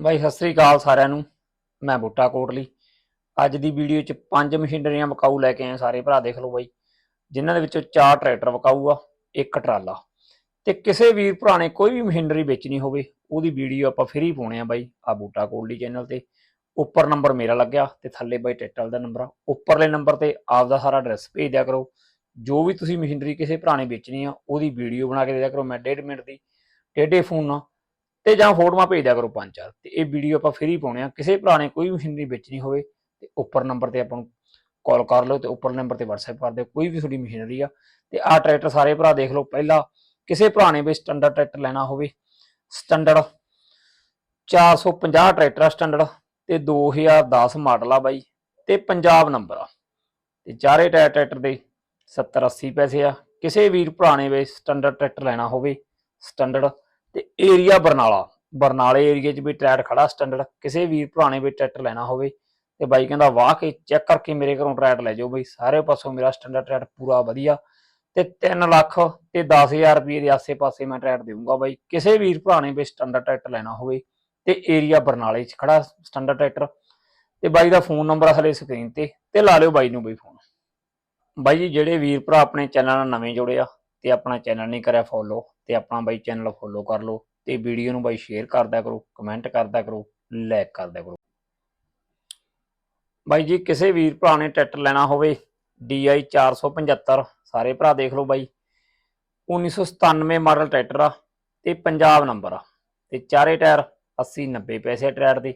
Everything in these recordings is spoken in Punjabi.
ਬਾਈ, ਸਤਿ ਸ੍ਰੀ ਅਕਾਲ ਸਾਰਿਆਂ ਨੂੰ। ਮੈਂ ਬੂਟਾ ਕੋਟਲੀ। ਅੱਜ ਦੀ ਵੀਡੀਓ 'ਚ ਪੰਜ ਮਸ਼ੀਨਰੀਆਂ ਵਿਕਾਊ ਲੈ ਕੇ ਆਏ ਸਾਰੇ ਭਰਾ, ਦੇਖ ਲਓ ਬਾਈ। ਜਿਨ੍ਹਾਂ ਦੇ ਵਿੱਚੋਂ ਚਾਰ ਟਰੈਕਟਰ ਵਿਕਾਊ ਆ, ਇੱਕ ਟਰਾਲਾ। ਤੇ ਕਿਸੇ ਵੀਰ ਭਰਾ ਨੇ ਕੋਈ ਵੀ ਮਸ਼ੀਨਰੀ ਵੇਚਣੀ ਹੋਵੇ, ਉਹਦੀ ਵੀਡੀਓ ਆਪਾਂ ਫ੍ਰੀ ਪਾਉਣੇ ਆ ਬਾਈ ਆ ਬੂਟਾ ਕੋਟਲੀ ਚੈਨਲ ਤੇ। ਉੱਪਰ ਨੰਬਰ ਮੇਰਾ ਲੱਗਿਆ ਤੇ ਥੱਲੇ ਬਾਈ ਟੈਟਲ ਦਾ ਨੰਬਰ ਆ। ਉੱਪਰਲੇ ਨੰਬਰ ਤੇ ਆਪਦਾ ਸਾਰਾ ਐਡਰੈਸ ਭੇਜ ਦਿਆ ਕਰੋ। ਜੋ ਵੀ ਤੁਸੀਂ ਮਸ਼ੀਨਰੀ ਕਿਸੇ ਭਰਾ ਨੇ ਵੇਚਣੀ ਆ, ਉਹਦੀ ਵੀਡੀਓ ਬਣਾ ਕੇ ਦੇ ਦਿਆ ਕਰੋ। ਮੈਂ 1.5 ਮਿੰਟ ਦੀ ਟੇਡੇ ਫੋਨ ਨਾਲ ਤੇ ਜਾਂ ਫੋਟੋਆਂ ਭੇਜ ਦਿਆ ਕਰੋ ਪੰਜ ਚਾਰ। ਤੇ ਇਹ ਵੀਡੀਓ ਆਪਾਂ ਫ੍ਰੀ ਪਾਉਣੇ ਆ। ਕਿਸੇ ਭਰਾ ਨੇ ਕੋਈ ਵੀ ਮਸ਼ੀਨਰੀ ਵੇਚਣੀ ਹੋਵੇ, ਤੇ ਉੱਪਰ ਨੰਬਰ ਤੇ ਆਪਾਂ ਨੂੰ ਕਾਲ ਕਰ ਲਓ ਤੇ ਉੱਪਰ ਨੰਬਰ ਤੇ WhatsApp ਕਰ ਦਿਓ। ਕੋਈ ਵੀ ਤੁਹਾਡੀ ਮਸ਼ੀਨਰੀ ਆ। ਤੇ ਆਹ ਟਰੈਕਟਰ ਸਾਰੇ ਭਰਾ ਦੇਖ ਲਓ। ਪਹਿਲਾ ਕਿਸੇ ਭਰਾ ਨੇ ਵੀ ਸਟੈਂਡਰਡ ਟਰੈਕਟਰ ਲੈਣਾ ਹੋਵੇ ਸਟੈਂਡਰਡ 450 ਟਰੈਕਟਰ ਆ ਸਟੈਂਡਰਡ ਤੇ 2010 ਮਾਡਲ ਆ ਬਾਈ, ਤੇ ਪੰਜਾਬ ਨੰਬਰ ਆ। ਤੇ ਚਾਰੇ ਟਾਇਰ ਟਰੈਕਟਰ ਦੇ 70 80 ਪੈਸੇ ਆ। ਕਿਸੇ ਵੀਰ ਭਰਾ ਨੇ ਵੀ ਸਟੈਂਡਰਡ ਟਰੈਕਟਰ ਲੈਣਾ ਹੋਵੇ ਸਟੈਂਡਰਡ ਤੇ ਏਰੀਆ ਬਰਨਾਲਾ। ਬਰਨਾਲੇ ਏਰੀਆ 'ਚ ਵੀ ਟਰੈਕਟਰ ਖੜਾ ਸਟੈਂਡਰਡ ਕਿਸੇ ਵੀਰ ਭਰਾ ਨੇ ਵੀ ਟਰੈਕਟਰ ਲੈਣਾ ਹੋਵੇ ਤੇ ਬਾਈ ਕਹਿੰਦਾ, ਵਾਹ, ਕੇ ਚੈੱਕ ਕਰਕੇ ਮੇਰੇ ਘਰੋਂ ਟਰੈਕਟਰ ਲੈ ਜਾਓ ਬਈ। ਸਾਰੇ ਪਾਸੋਂ ਮੇਰਾ ਸਟੈਂਡਰਡ ਟਰੈਕਟਰ ਪੂਰਾ ਵਧੀਆ ਤੇ 3 ਲੱਖ ਤੇ 10000 ਰੁਪਏ ਦੇ ਆਸੇ-ਪਾਸੇ ਮੈਂ ਟਰੈਕਟਰ ਦੇਵਾਂਗਾ ਬਾਈ। ਕਿਸੇ ਵੀਰ ਭਰਾ ਨੇ ਵੀ ਸਟੈਂਡਰਡ ਟਰੈਕਟਰ ਲੈਣਾ ਹੋਵੇ ਤੇ ਏਰੀਆ ਬਰਨਾਲੇ 'ਚ ਖੜਾ ਸਟੈਂਡਰਡ ਟਰੈਕਟਰ ਤੇ ਬਾਈ ਦਾ ਫੋਨ ਨੰਬਰ ਆ ਥੱਲੇ ਸਕਰੀਨ ਤੇ ਤੇ ਲਾ ਲਿਓ ਬਾਈ ਨੂੰ ਬਈ ਫੋਨ ਬਾਈ ਜੀ, ਜਿਹੜੇ ਵੀਰ ਭਰਾ ਆਪਣੇ ਚੈਨਲ ਨਾਲ ਨਵੇਂ ਜੁੜੇ ਆ ਤੇ ਆਪਣਾ ਚੈਨਲ ਨਹੀਂ ਕਰਿਆ ਫੋਲੋ ਤੇ ਆਪਣਾ ਬਾਈ ਚੈਨਲ ਫੋਲੋ ਕਰ ਲਓ ਤੇ ਵੀਡੀਓ ਨੂੰ ਬਾਈ ਸ਼ੇਅਰ ਕਰਦਾ ਕਰੋ ਕਮੈਂਟ ਕਰਦਾ ਕਰੋ ਲਾਈਕ ਕਰਦਾ ਕਰੋ। ਬਾਈ ਜੀ, ਕਿਸੇ ਵੀਰ ਭਰਾ ਨੇ ਟਰੈਕਟਰ ਲੈਣਾ ਹੋਵੇ DI 475 ਸਾਰੇ ਭਰਾ ਦੇਖ ਲਓ ਬਾਈ। 1997 ਮਾਡਲ ਟਰੈਕਟਰ ਆ ਤੇ ਪੰਜਾਬ ਨੰਬਰ ਆ ਤੇ ਚਾਰੇ ਟਾਇਰ 80 90 ਪੈਸੇ ਟਰੈਕਟਰ ਦੇ।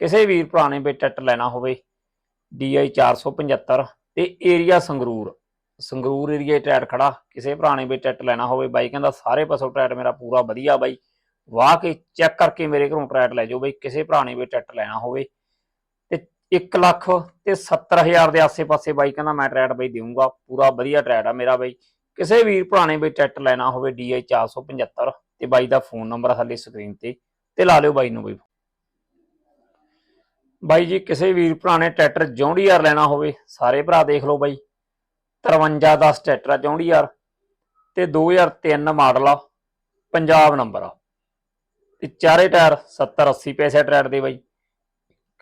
ਕਿਸੇ ਵੀਰ ਭਰਾ ਨੇ ਬਈ ਟਰੈਕਟਰ ਲੈਣਾ ਹੋਵੇ DI 475 ਤੇ ਏਰੀਆ ਸੰਗਰੂਰ। ਸੰਗਰੂਰ ਏਰੀਏ ਟਰੈਕਟਰ ਖੜਾ, ਕਿਸੇ ਭਰਾ ਨੇ ਵੀ ਟਰੈਕਟਰ ਲੈਣਾ ਹੋਵੇ ਬਾਈ, ਕਹਿੰਦਾ ਸਾਰੇ ਪਾਸੋਂ ਟਰੈਕਟਰ ਮੇਰਾ ਪੂਰਾ ਵਧੀਆ ਬਾਈ। ਵਾਹ ਕੇ ਚੈੱਕ ਕਰਕੇ ਮੇਰੇ ਘਰੋਂ ਟਰੈਕਟਰ ਲੈ ਜਾਓ ਬਾਈ, ਕਿਸੇ ਭਰਾ ਨੇ ਵੀ ਟਰੈਕਟਰ ਲੈਣਾ ਹੋਵੇ। ਤੇ 1 ਲੱਖ ਤੇ 70000 ਦੇ ਆਸੇ-ਪਾਸੇ ਬਾਈ ਕਹਿੰਦਾ ਮੈਂ ਟਰੈਕਟਰ ਬਾਈ ਦੇਵਾਂਗਾ ਪੂਰਾ ਵਧੀਆ ਟਰੈਕਟਰ ਆ ਮੇਰਾ ਬਾਈ। ਕਿਸੇ ਵੀਰ ਭਰਾ ਨੇ ਵੀ ਟਰੈਕਟਰ ਲੈਣਾ ਹੋਵੇ DI 475 ਤੇ ਬਾਈ ਦਾ ਫੋਨ ਨੰਬਰ ਥੱਲੇ ਸਕਰੀਨ ਤੇ ਤੇ ਲਾ ਲਿਓ ਬਾਈ ਨੂੰ ਬਾਈ ਬਾਈ ਜੀ, ਕਿਸੇ ਵੀਰ ਭਰਾ ਨੇ ਟਰੈਕਟਰ ਜੌਂਡੀਆਰ ਲੈਣਾ ਹੋਵੇ, ਸਾਰੇ ਭਰਾ ਦੇਖ ਲਓ ਬਾਈ। 53 ਦਾ ਟਰੈਕਟਰ ਆ ਜੌਂਡੀਆਰ ਤੇ 2003 ਮਾਡਲ ਆ, ਪੰਜਾਬ ਨੰਬਰ ਆ। ਤੇ ਚਾਰੇ ਟਾਇਰ 70 80 ਪੈਸੇ ਟਰੈਕਟਰ ਦੇ ਬਾਈ।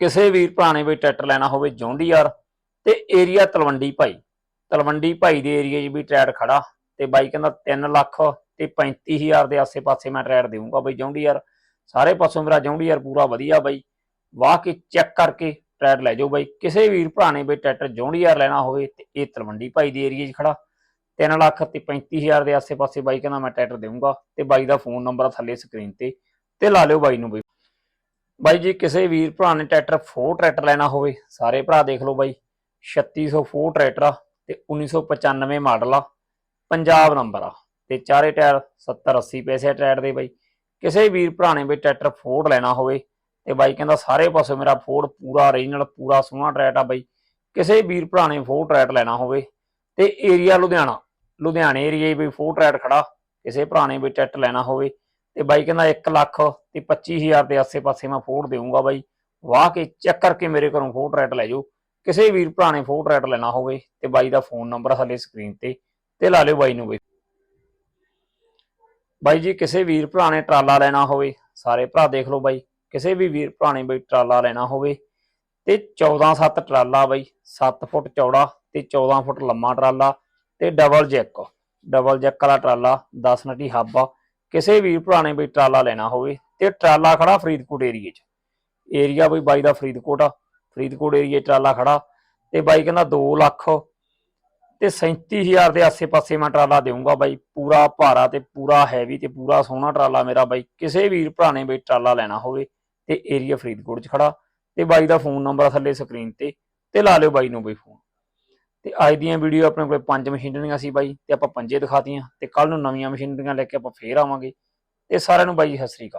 ਕਿਸੇ ਵੀਰ ਭਰਾ ਨੇ ਵੀ ਟਰੈਕਟਰ ਲੈਣਾ ਹੋਵੇ ਜੌਂਡੀਆਰ ਤੇ ਏਰੀਆ ਤਲਵੰਡੀ ਭਾਈ। ਤਲਵੰਡੀ ਭਾਈ ਦੇ ਏਰੀਆ 'ਚ ਵੀ ਟਰੈਕਟਰ ਖੜਾ ਤੇ ਬਾਈ ਕਹਿੰਦਾ 3 ਲੱਖ ਤੇ 35000 ਦੇ ਆਸੇ-ਪਾਸੇ ਮੈਂ ਟਰੈਕਟਰ ਦੇਵਾਂਗਾ ਬਾਈ ਜੌਂਡੀਆਰ ਸਾਰੇ ਪਾਸੋਂ ਮੇਰਾ ਜੌਂਡੀਆਰ ਪੂਰਾ ਵਧੀਆ ਬਾਈ। ਵਾਹ ਕੇ ਚੈੱਕ ਕਰਕੇ ਟਰੈਕਟਰ ਲੈ ਜਾਓ ਬਾਈ। ਕਿਸੇ ਵੀਰ ਭਰਾ ਨੇ ਬਈ ਟਰੈਕਟਰ ਜੌਂਡੀਆਰ ਲੈਣਾ ਹੋਵੇ ਤੇ ਇਹ ਤਲਵੰਡੀ ਭਾਈ ਦੇ ਏਰੀਆ 'ਚ ਖੜਾ। 3 ਲੱਖ ਤੇ 35000 ਦੇ ਆਸੇ-ਪਾਸੇ ਬਾਈ ਕਹਿੰਦਾ ਮੈਂ ਟਰੈਕਟਰ ਦੇਵਾਂਗਾ ਤੇ ਬਾਈ ਦਾ ਫੋਨ ਨੰਬਰ ਆ ਥੱਲੇ ਸਕਰੀਨ ਤੇ ਤੇ ਲਾ ਲਿਓ ਬਾਈ ਨੂੰ ਬਈ। ਬਾਈ ਜੀ ਕਿਸੇ ਵੀਰ ਭਰਾ ਨੇ ਟਰੈਕਟਰ ਫੋਰ ਟਰੈਕਟਰ ਲੈਣਾ ਹੋਵੇ, ਸਾਰੇ ਭਰਾ ਦੇਖ ਲਓ ਬਾਈ। 3604 ਟਰੈਕਟਰ ਆ ਤੇ 1995 ਮਾਡਲ ਆ, ਪੰਜਾਬ ਨੰਬਰ ਆ ਤੇ ਚਾਰੇ ਟਾਇਰ 70 80 ਪੈਸੇ ਟਰੈਕਟਰ ਦੇ ਬਾਈ। ਕਿਸੇ ਵੀਰ ਭਰਾ ਨੇ ਬਈ ਟਰੈਕਟਰ ਫੋਰਡ ਲੈਣਾ ਹੋਵੇ ਤੇ ਬਾਈ ਕਹਿੰਦਾ ਸਾਰੇ ਪਾਸੇ ਮੇਰਾ ਫੋਰਡ ਪੂਰਾ ਓਰੀਜਨਲ ਪੂਰਾ ਸੋਹਣਾ ਟਰੈਟ ਆ ਬਾਈ। ਕਿਸੇ ਵੀਰ ਭਰਾ ਨੇ ਫੋਰ ਟਰੈਕਟਰ ਲੈਣਾ ਹੋਵੇ ਤੇ ਏਰੀਆ ਲੁਧਿਆਣਾ, ਲੁਧਿਆਣੇ ਏਰੀਏ ਵੀ ਫੋਰ ਟਰੈਕਟਰ ਖੜਾ, ਕਿਸੇ ਭਰਾ ਨੇ ਵੀ ਟਰੈਟ ਲੈਣਾ ਹੋਵੇ। ਤੇ ਬਾਈ ਕਹਿੰਦਾ 1 ਲੱਖ ਤੇ 25000 ਦੇ ਆਸੇ-ਪਾਸੇ ਮੈਂ ਫੋਰਡ ਦੇਵਾਂਗਾ ਬਾਈ। ਵਾਹ ਕੇ ਚੈੱਕ ਕਰਕੇ ਮੇਰੇ ਘਰੋਂ ਫੋਰ ਟਰੈਕਟਰ ਲੈ ਜਾਓ। ਕਿਸੇ ਵੀਰ ਭਰਾ ਨੇ ਫੋਰ ਟਰੈਕਟਰ ਲੈਣਾ ਹੋਵੇ ਤੇ ਬਾਈ ਦਾ ਫੋਨ ਨੰਬਰ ਥੱਲੇ ਸਕਰੀਨ ਤੇ ਤੇ ਲਾ ਲਿਓ ਬਾਈ ਨੂੰ ਬਈ। ਬਾਈ ਜੀ, ਕਿਸੇ ਵੀਰ ਭਰਾ ਨੇ ਟਰਾਲਾ ਲੈਣਾ ਹੋਵੇ, ਸਾਰੇ ਭਰਾ ਦੇਖ ਲਓ ਬਾਈ। ਕਿਸੇ ਵੀ ਵੀਰ ਭਰਾਣੇ ਬਈ ਟਰਾਲਾ ਲੈਣਾ ਹੋਵੇ ਤੇ 14 7 ਟਰਾਲਾ ਬਾਈ 7 ਫੁੱਟ ਚੌੜਾ ਤੇ 14 ਫੁੱਟ ਲੰਮਾ ਟਰਾਲਾ ਤੇ ਡਬਲ ਜੈਕ ਡਬਲ ਜੈਕ ਵਾਲਾ ਟਰਾਲਾ 10 ਨਟੀ ਹੱਬ ਕਿਸੇ ਵੀਰ ਭਰਾਣੇ ਬਈ ਟਰਾਲਾ ਲੈਣਾ ਹੋਵੇ ਤੇ ਟਰਾਲਾ ਖੜਾ ਫਰੀਦਕੋਟ ਏਰੀਏ 'ਚ। ਏਰੀਆ ਬਈ ਬਾਈ ਦਾ ਫਰੀਦਕੋਟ ਆ। ਫਰੀਦਕੋਟ ਏਰੀਏ ਟਰਾਲਾ ਖੜਾ ਤੇ ਬਾਈ ਕਹਿੰਦਾ 2 ਲੱਖ ਤੇ 37000 ਦੇ ਆਸੇ-ਪਾਸੇ ਮੈਂ ਟਰਾਲਾ ਦੇਊਂਗਾ ਬਾਈ। ਪੂਰਾ ਭਾਰਾ ਤੇ ਪੂਰਾ ਹੈਵੀ ਤੇ ਪੂਰਾ ਸੋਹਣਾ ਟਰਾਲਾ ਮੇਰਾ ਬਾਈ। ਕਿਸੇ ਵੀਰ ਭਰਾ ਨੇ ਬਈ ਟਰਾਲਾ ਲੈਣਾ ਹੋਵੇ ਤੇ ਏਰੀਆ ਫਰੀਦਕੋਟ 'ਚ ਖੜਾ ਤੇ ਬਾਈ ਦਾ ਫੋਨ ਨੰਬਰ ਆ ਥੱਲੇ ਸਕਰੀਨ ਤੇ ਤੇ ਲਾ ਲਿਓ ਬਾਈ ਨੂੰ ਬਈ ਫੋਨ ਤੇ ਅੱਜ ਦੀਆਂ ਵੀਡੀਓ ਆਪਣੇ ਕੋਲ ਪੰਜ ਮਸ਼ੀਨਰੀਆਂ ਸੀ ਬਾਈ, ਤੇ ਆਪਾਂ ਪੰਜੇ ਦਿਖਾਤੀਆਂ, ਤੇ ਕੱਲ ਨੂੰ ਨਵੀਆਂ ਮਸ਼ੀਨਰੀਆਂ ਲੈ ਕੇ ਆਪਾਂ ਫੇਰ ਆਵਾਂਗੇ। ਤੇ ਸਾਰਿਆਂ ਨੂੰ ਬਾਈ ਸਤਿ ਸ੍ਰੀ ਅਕਾਲ।